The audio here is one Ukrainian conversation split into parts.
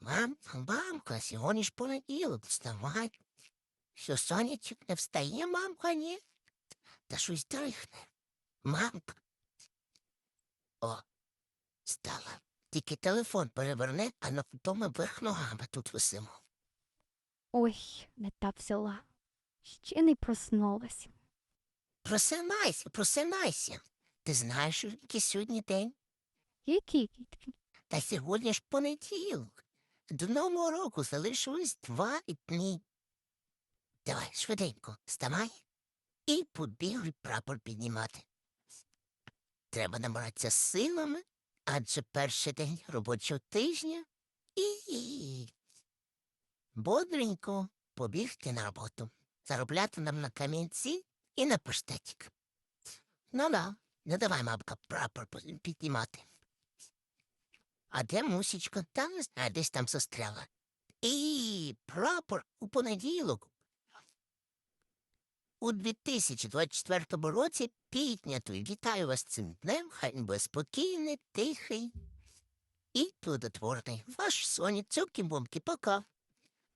Мам, мамка, сьогодні ж понеділок, вставай. Що сонячок не встає, мамка, ні? Та щось дрихне. Мамка. О, стала. Тільки телефон переверне, а на тому верх ногами тут висимо. Ой, не та взяла. Ще не проснулась. Просинайся, просинайся. Ти знаєш, який сьогодні день? Квітки? Та сьогодні ж понеділок. До нового року залишилось два дні. Давай, швиденько, вставай і побігли прапор піднімати. Треба набратися силами, адже перший день робочого тижня і бодренько побігти на роботу, заробляти нам на камінці і на паштетик. Ну да, не давай, мамка, прапор піднімати. А де мусічка? Та не знаю, десь там застряла. І прапор у понеділок. У 2024 році піднятий. Вітаю вас цим днем, хай спокійний, тихий і плодотворний. Ваш соні цьокі бомки пока.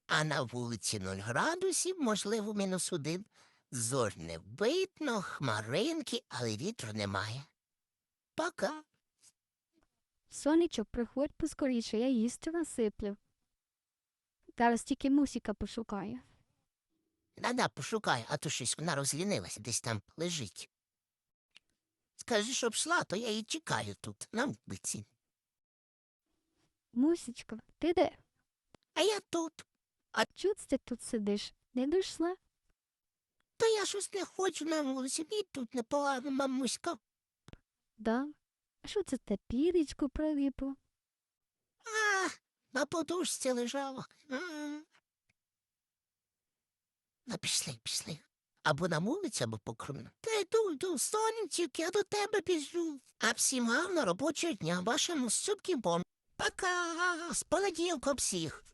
А на вулиці 0 градусів, можливо, мінус один. Зор не видно, хмаринки, але вітру немає. Пока. Сонечко, приходь поскоріше, я їсти насиплю. Зараз тільки мусіка пошукаю. Да-да, пошукай, а то щось вона розлінилася, десь там лежить. Скажи, щоб йшла, то я її чекаю тут, на вулиці. Мусічка, ти де? А я тут. А чого ти тут сидиш? Не дійшла? То я щось не хочу на вулиці, мені тут непогано, мамуська. Да. Що це те пірічку прилипло? А, на подушці лежала. М. Ну, пішли, пішли. Або на вулицю, або по кругу. Та йду, йду, сонечок, я до тебе біжу. А всім гарно робочого дня, вашому супкім бом. Пока, з понеділком всіх.